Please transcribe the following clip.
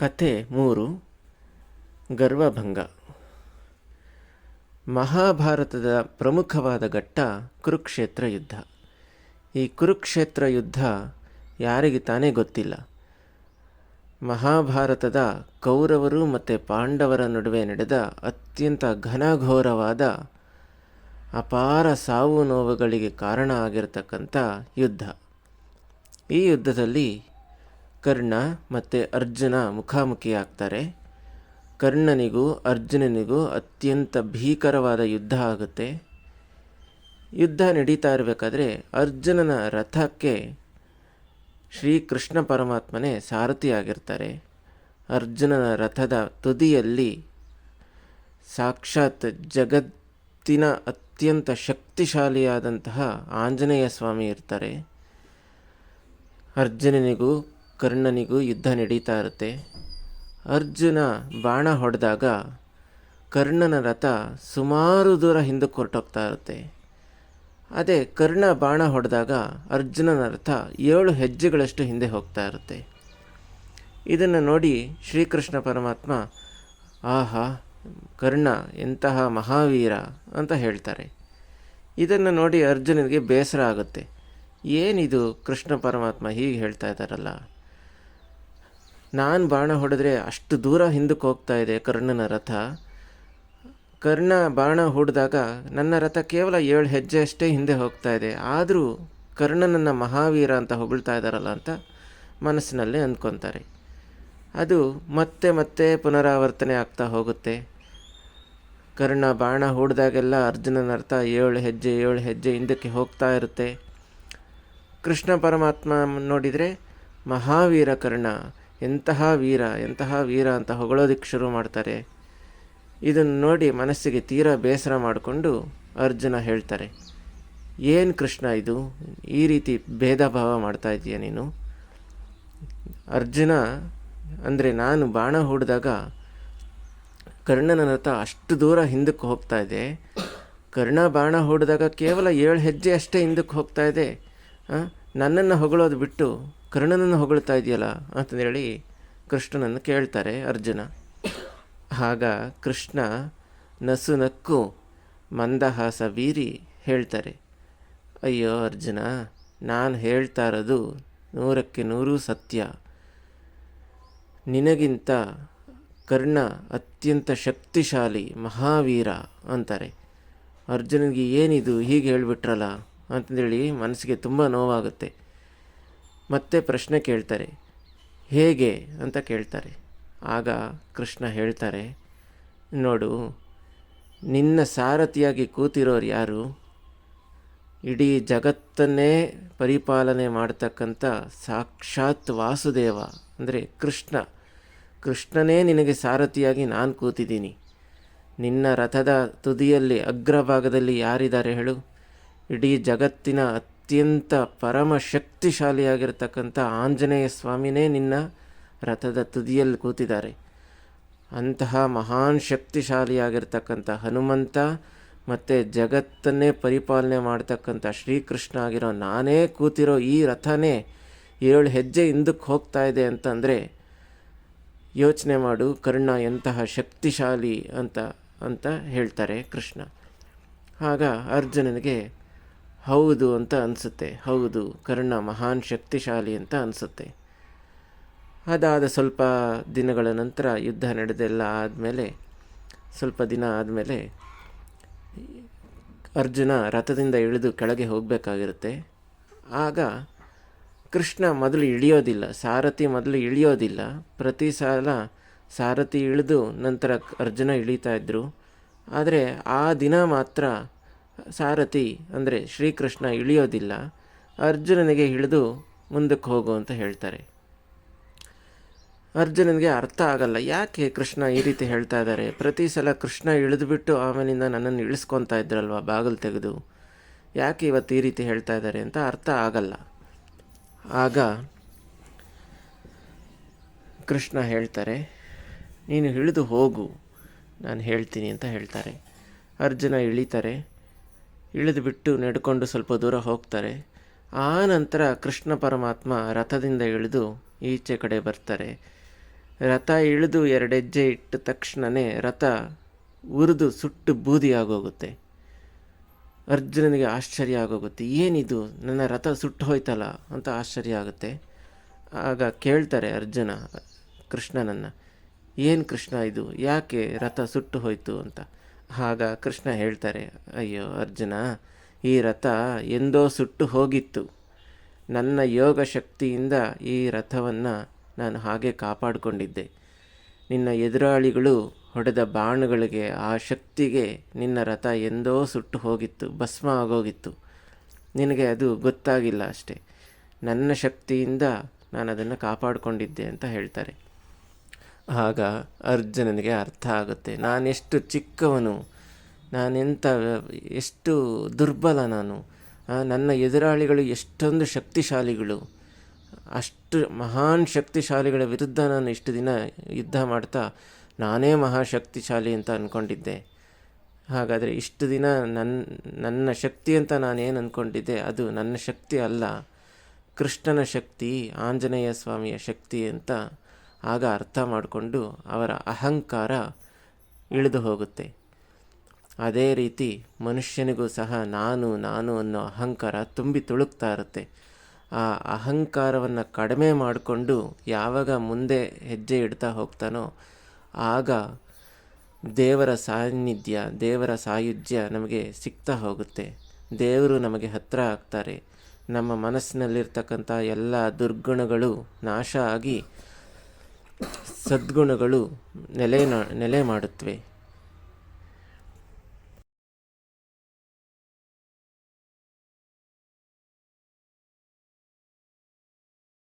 ಕಥೆ ಮೂರು, ಗರ್ವಭಂಗ. ಮಹಾಭಾರತದ ಪ್ರಮುಖವಾದ ಘಟ್ಟ ಕುರುಕ್ಷೇತ್ರ ಯುದ್ಧ. ಈ ಕುರುಕ್ಷೇತ್ರ ಯುದ್ಧ ಯಾರಿಗೆ ತಾನೇ ಗೊತ್ತಿಲ್ಲ. ಮಹಾಭಾರತದ ಕೌರವರು ಮತ್ತು ಪಾಂಡವರ ನಡುವೆ ನಡೆದ ಅತ್ಯಂತ ಘನಘೋರವಾದ ಅಪಾರ ಸಾವು ನೋವುಗಳಿಗೆ ಕಾರಣ ಆಗಿರತಕ್ಕಂಥ ಯುದ್ಧ. ಈ ಯುದ್ಧದಲ್ಲಿ ಕರ್ಣ ಮತ್ತು ಅರ್ಜುನ ಮುಖಾಮುಖಿಯಾಗ್ತಾರೆ. ಕರ್ಣನಿಗೂ ಅರ್ಜುನನಿಗೂ ಅತ್ಯಂತ ಭೀಕರವಾದ ಯುದ್ಧ ಆಗುತ್ತೆ. ಯುದ್ಧ ನಡೀತಾ ಇರಬೇಕಾದ್ರೆ ಅರ್ಜುನನ ರಥಕ್ಕೆ ಶ್ರೀಕೃಷ್ಣ ಪರಮಾತ್ಮನೇ ಸಾರಥಿಯಾಗಿರ್ತಾರೆ. ಅರ್ಜುನನ ರಥದ ತುದಿಯಲ್ಲಿ ಸಾಕ್ಷಾತ್ ಜಗತ್ತಿನ ಅತ್ಯಂತ ಶಕ್ತಿಶಾಲಿಯಾದಂತಹ ಆಂಜನೇಯ ಸ್ವಾಮಿ ಇರ್ತಾರೆ. ಅರ್ಜುನನಿಗೂ ಕರ್ಣನಿಗೂ ಯುದ್ಧ ನಡೀತಾ ಇರುತ್ತೆ. ಅರ್ಜುನ ಬಾಣ ಹೊಡೆದಾಗ ಕರ್ಣನ ರಥ ಸುಮಾರು ದೂರ ಹಿಂದಕ್ಕೆ ಹೊರಟೋಗ್ತಾ ಇರುತ್ತೆ. ಅದೇ ಕರ್ಣ ಬಾಣ ಹೊಡೆದಾಗ ಅರ್ಜುನನ ರಥ ಏಳು ಹೆಜ್ಜೆಗಳಷ್ಟು ಹಿಂದೆ ಹೋಗ್ತಾ ಇರುತ್ತೆ. ಇದನ್ನು ನೋಡಿ ಶ್ರೀಕೃಷ್ಣ ಪರಮಾತ್ಮ, ಆಹಾ, ಕರ್ಣ ಎಂತಹ ಮಹಾವೀರ ಅಂತ ಹೇಳ್ತಾರೆ. ಇದನ್ನು ನೋಡಿ ಅರ್ಜುನನಿಗೆ ಬೇಸರ ಆಗುತ್ತೆ. ಏನಿದು ಕೃಷ್ಣ ಪರಮಾತ್ಮ ಹೀಗೆ ಹೇಳ್ತಾ ಇದ್ದಾರಲ್ಲ. ನಾನು ಬಾಣ ಹೊಡೆದ್ರೆ ಅಷ್ಟು ದೂರ ಹಿಂದಕ್ಕೆ ಹೋಗ್ತಾ ಇದೆ ಕರ್ಣನ ರಥ. ಕರ್ಣ ಬಾಣ ಹೊಡೆದಾಗ ನನ್ನ ರಥ ಕೇವಲ ಏಳು ಹೆಜ್ಜೆ ಅಷ್ಟೇ ಹಿಂದೆ ಹೋಗ್ತಾ ಇದೆ. ಆದರೂ ಕರ್ಣನನ್ನು ಮಹಾವೀರ ಅಂತ ಹೊಗಳ್ತಾ ಇದ್ದಾರಲ್ಲ ಅಂತ ಮನಸ್ಸಿನಲ್ಲಿ ಅಂದ್ಕೊತಾರೆ. ಅದು ಮತ್ತೆ ಮತ್ತೆ ಪುನರಾವರ್ತನೆ ಆಗ್ತಾ ಹೋಗುತ್ತೆ. ಕರ್ಣ ಬಾಣ ಹೂಡಿದಾಗೆಲ್ಲ ಅರ್ಜುನನ ಅರ್ಥ ಏಳು ಹೆಜ್ಜೆ ಏಳು ಹೆಜ್ಜೆ ಹಿಂದಕ್ಕೆ ಹೋಗ್ತಾ ಇರುತ್ತೆ. ಕೃಷ್ಣ ಪರಮಾತ್ಮ ನೋಡಿದರೆ ಮಹಾವೀರ ಕರ್ಣ. ಎಂತಹ ವೀರ ಎಂತಹ ವೀರ ಅಂತ ಹೊಗಳೋದಕ್ಕೆ ಶುರು ಮಾಡ್ತಾರೆ. ಇದನ್ನು ನೋಡಿ ಮನಸ್ಸಿಗೆ ತೀರಾ ಬೇಸರ ಮಾಡಿಕೊಂಡು ಅರ್ಜುನ ಹೇಳ್ತಾರೆ, ಏನು ಕೃಷ್ಣ ಇದು? ಈ ರೀತಿ ಭೇದ ಭಾವ ಮಾಡ್ತಾ ಇದೀಯ ನೀನು? ಅರ್ಜುನ, ಅಂದರೆ ನಾನು ಬಾಣ ಹೂಡಿದಾಗ ಕರ್ಣನ ರಥ ಅಷ್ಟು ದೂರ ಹಿಂದಕ್ಕೆ ಹೋಗ್ತಾ ಇದೆ. ಕರ್ಣ ಬಾಣ ಹೂಡಿದಾಗ ಕೇವಲ ಏಳು ಹೆಜ್ಜೆ ಅಷ್ಟೇ ಹಿಂದಕ್ಕೆ ಹೋಗ್ತಾ ಇದೆ. ನನ್ನನ್ನು ಹೊಗಳೋದು ಬಿಟ್ಟು ಕರ್ಣನನ್ನು ಹೊಗಳ್ತಾ ಇದೆಯಲ್ಲ ಅಂತಂದೇಳಿ ಕೃಷ್ಣನನ್ನು ಕೇಳ್ತಾರೆ ಅರ್ಜುನ. ಆಗ ಕೃಷ್ಣ, ನಸು ನಕ್ಕು, ಮಂದಹಾಸ ಬೀರಿ, ಹೇಳ್ತಾರೆ. ಅಯ್ಯೋ ಅರ್ಜುನ, ನಾನು ಹೇಳ್ತಾ ಇರೋದು ನೂರಕ್ಕೆ ನೂರು ಸತ್ಯ. ನಿನಗಿಂತ ಕರ್ಣ ಅತ್ಯಂತ ಶಕ್ತಿಶಾಲಿ ಮಹಾವೀರ, ಅಂತಾರೆ. ಅರ್ಜುನನಿಗೆ ಏನಿದು ಹೀಗೆ ಹೇಳಿಬಿಟ್ರಲ್ಲ ಅಂತಂದೇಳಿ ಮನಸ್ಸಿಗೆ ತುಂಬ ನೋವಾಗುತ್ತೆ. ಮತ್ತೆ ಪ್ರಶ್ನೆ ಕೇಳ್ತಾರೆ, ಹೇಗೆ ಅಂತ ಕೇಳ್ತಾರೆ. ಆಗ ಕೃಷ್ಣ ಹೇಳ್ತಾರೆ, ನೋಡು, ನಿನ್ನ ಸಾರಥಿಯಾಗಿ ಕೂತಿರೋರು ಯಾರು? ಇಡೀ ಜಗತ್ತನ್ನೇ ಪರಿಪಾಲನೆ ಮಾಡ್ತಕ್ಕಂಥ ಸಾಕ್ಷಾತ್ ವಾಸುದೇವ ಅಂದರೆ ಕೃಷ್ಣ. ಕೃಷ್ಣನೇ ನಿನಗೆ ಸಾರಥಿಯಾಗಿ ನಾನು ಕೂತಿದ್ದೀನಿ. ನಿನ್ನ ರಥದ ತುದಿಯಲ್ಲಿ ಅಗ್ರಭಾಗದಲ್ಲಿ ಯಾರಿದ್ದಾರೆ ಹೇಳು? ಇಡೀ ಜಗತ್ತಿನ ಅತ್ಯಂತ ಪರಮ ಶಕ್ತಿಶಾಲಿಯಾಗಿರ್ತಕ್ಕಂಥ ಆಂಜನೇಯ ಸ್ವಾಮಿನೇ ನಿನ್ನ ರಥದ ತುದಿಯಲ್ಲಿ ಕೂತಿದ್ದಾರೆ. ಅಂತಹ ಮಹಾನ್ ಶಕ್ತಿಶಾಲಿಯಾಗಿರ್ತಕ್ಕಂಥ ಹನುಮಂತ ಮತ್ತು ಜಗತ್ತನ್ನೇ ಪರಿಪಾಲನೆ ಮಾಡ್ತಕ್ಕಂಥ ಶ್ರೀಕೃಷ್ಣ ಆಗಿರೋ ನಾನೇ ಕೂತಿರೋ ಈ ರಥನೇ ಏಳು ಹೆಜ್ಜೆ ಹಿಂದಕ್ಕೆ ಹೋಗ್ತಾ ಇದೆ ಅಂತಂದರೆ ಯೋಚನೆ ಮಾಡು, ಕರ್ಣ ಎಂತಹ ಶಕ್ತಿಶಾಲಿ ಅಂತ ಅಂತ ಹೇಳ್ತಾರೆ ಕೃಷ್ಣ. ಆಗ ಅರ್ಜುನನಿಗೆ ಹೌದು ಅಂತ ಅನಿಸುತ್ತೆ. ಹೌದು, ಕರ್ಣ ಮಹಾನ್ ಶಕ್ತಿಶಾಲಿ ಅಂತ ಅನಿಸುತ್ತೆ. ಅದಾದ ಸ್ವಲ್ಪ ದಿನಗಳ ನಂತರ ಯುದ್ಧ ನಡೆದೆಲ್ಲ ಆದಮೇಲೆ, ಸ್ವಲ್ಪ ದಿನ ಆದಮೇಲೆ ಅರ್ಜುನ ರಥದಿಂದ ಇಳಿದು ಕೆಳಗೆ ಹೋಗಬೇಕಾಗಿರುತ್ತೆ. ಆಗ ಕೃಷ್ಣ ಮೊದಲು ಇಳಿಯೋದಿಲ್ಲ, ಸಾರಥಿ ಮೊದಲು ಇಳಿಯೋದಿಲ್ಲ. ಪ್ರತಿ ಸಾಲ ಸಾರಥಿ ಇಳಿದು ನಂತರ ಅರ್ಜುನ ಇಳಿತಾ ಇದ್ದರು ಆದರೆ ಆ ದಿನ ಮಾತ್ರ ಸಾರಥಿ ಅಂದರೆ ಶ್ರೀಕೃಷ್ಣ ಇಳಿಯೋದಿಲ್ಲ, ಅರ್ಜುನನಿಗೆ ಇಳಿದು ಮುಂದಕ್ಕೆ ಹೋಗು ಅಂತ ಹೇಳ್ತಾರೆ. ಅರ್ಜುನನಿಗೆ ಅರ್ಥ ಆಗಲ್ಲ, ಯಾಕೆ ಕೃಷ್ಣ ಈ ರೀತಿ ಹೇಳ್ತಾ ಇದ್ದಾರೆ? ಪ್ರತಿ ಸಲ ಕೃಷ್ಣ ಇಳಿದುಬಿಟ್ಟು ಆಮೇಲಿಂದ ನನ್ನನ್ನು ಇಳಿಸ್ಕೊತಾ ಇದ್ರಲ್ವ, ಬಾಗಿಲು ತೆಗೆದು? ಯಾಕೆ ಇವತ್ತು ಈ ರೀತಿ ಹೇಳ್ತಾ ಇದ್ದಾರೆ ಅಂತ ಅರ್ಥ ಆಗಲ್ಲ. ಆಗ ಕೃಷ್ಣ ಹೇಳ್ತಾರೆ, ನೀನು ಇಳಿದು ಹೋಗು, ನಾನು ಹೇಳ್ತೀನಿ ಅಂತ ಹೇಳ್ತಾರೆ. ಅರ್ಜುನ ಇಳಿತಾರೆ ಇಳಿದು ಬಿಟ್ಟು ನಡ್ಕೊಂಡು ಸ್ವಲ್ಪ ದೂರ ಹೋಗ್ತಾರೆ. ಆ ನಂತರ ಕೃಷ್ಣ ಪರಮಾತ್ಮ ರಥದಿಂದ ಇಳಿದು ಈಚೆ ಕಡೆ ಬರ್ತಾರೆ. ರಥ ಇಳಿದು ಎರಡೆಜ್ಜೆ ಇಟ್ಟ ತಕ್ಷಣವೇ ರಥ ಉರಿದು ಸುಟ್ಟು ಬೂದಿ ಆಗೋಗುತ್ತೆ ಅರ್ಜುನನಿಗೆ ಆಶ್ಚರ್ಯ ಆಗೋಗುತ್ತೆ. ಏನಿದು? ನನ್ನ ರಥ ಸುಟ್ಟು ಹೋಯ್ತಲ್ಲ ಅಂತ ಆಶ್ಚರ್ಯ ಆಗುತ್ತೆ. ಆಗ ಕೇಳ್ತಾರೆ ಅರ್ಜುನ, ಕೃಷ್ಣನನ್ನು, ಏನು ಕೃಷ್ಣ ಇದು? ಯಾಕೆ ರಥ ಸುಟ್ಟು ಹೋಯಿತು? ಅಂತ. ಆಗ ಕೃಷ್ಣ ಹೇಳ್ತಾರೆ, ಅಯ್ಯೋ ಅರ್ಜುನ, ಈ ರಥ ಎಂದೋ ಸುಟ್ಟು ಹೋಗಿತ್ತು. ನನ್ನ ಯೋಗ ಶಕ್ತಿಯಿಂದ ಈ ರಥವನ್ನು ನಾನು ಹಾಗೆ ಕಾಪಾಡಿಕೊಂಡಿದ್ದೆ. ನಿನ್ನ ಎದುರಾಳಿಗಳು ಹೊಡೆದ ಬಾಣುಗಳಿಗೆ ಆ ಶಕ್ತಿಗೆ ನಿನ್ನ ರಥ ಎಂದೋ ಸುಟ್ಟು ಹೋಗಿತ್ತು, ಭಸ್ಮ ಆಗೋಗಿತ್ತು. ನಿನಗೆ ಅದು ಗೊತ್ತಾಗಿಲ್ಲ ಅಷ್ಟೇ. ನನ್ನ ಶಕ್ತಿಯಿಂದ ನಾನು ಅದನ್ನು ಕಾಪಾಡಿಕೊಂಡಿದ್ದೆ, ಅಂತ ಹೇಳ್ತಾರೆ. ಆಗ ಅರ್ಜುನನಿಗೆ ಅರ್ಥ ಆಗುತ್ತೆ. ನಾನೆಷ್ಟು ಚಿಕ್ಕವನು ನಾನೆಂಥ ಎಷ್ಟು ದುರ್ಬಲ ನಾನು ನನ್ನ ಎದುರಾಳಿಗಳು ಎಷ್ಟೊಂದು ಶಕ್ತಿಶಾಲಿಗಳು, ಅಷ್ಟು ಮಹಾನ್ ಶಕ್ತಿಶಾಲಿಗಳ ವಿರುದ್ಧ ನಾನು ಇಷ್ಟು ದಿನ ಯುದ್ಧ ಮಾಡ್ತಾ ನಾನೇ ಮಹಾಶಕ್ತಿಶಾಲಿ ಅಂತ ಅಂದ್ಕೊಂಡಿದ್ದೆ ಹಾಗಾದರೆ ಇಷ್ಟು ದಿನ ನನ್ನ ನನ್ನ ಶಕ್ತಿ ಅಂತ ನಾನೇನು ಅಂದ್ಕೊಂಡಿದ್ದೆ ಅದು ನನ್ನ ಶಕ್ತಿ ಅಲ್ಲ, ಕೃಷ್ಣನ ಶಕ್ತಿ, ಆಂಜನೇಯ ಸ್ವಾಮಿಯ ಶಕ್ತಿ ಅಂತ ಆಗ ಅರ್ಥ ಮಾಡಿಕೊಂಡು ಅವರ ಅಹಂಕಾರ ಇಳಿದು ಹೋಗುತ್ತೆ. ಅದೇ ರೀತಿ ಮನುಷ್ಯನಿಗೂ ಸಹ ನಾನು ನಾನು ಅನ್ನೋ ಅಹಂಕಾರ ತುಂಬಿ ತುಳುಕ್ತಾ ಇರುತ್ತೆ. ಆ ಅಹಂಕಾರವನ್ನು ಕಡಿಮೆ ಮಾಡಿಕೊಂಡು ಯಾವಾಗ ಮುಂದೆ ಹೆಜ್ಜೆ ಇಡ್ತಾ ಹೋಗ್ತಾನೋ ಆಗ ದೇವರ ಸಾನ್ನಿಧ್ಯ, ದೇವರ ಸಾಯುಜ್ಯ ನಮಗೆ ಸಿಗ್ತಾ ಹೋಗುತ್ತೆ. ದೇವರು ನಮಗೆ ಹತ್ತಿರ ಆಗ್ತಾರೆ. ನಮ್ಮ ಮನಸ್ಸಿನಲ್ಲಿರ್ತಕ್ಕಂಥ ಎಲ್ಲ ದುರ್ಗುಣಗಳು ನಾಶ ಆಗಿ ಸದ್ಗುಣಗಳು ನೆಲೆ ನೆಲೆ ಮಾಡುತ್ತವೆ.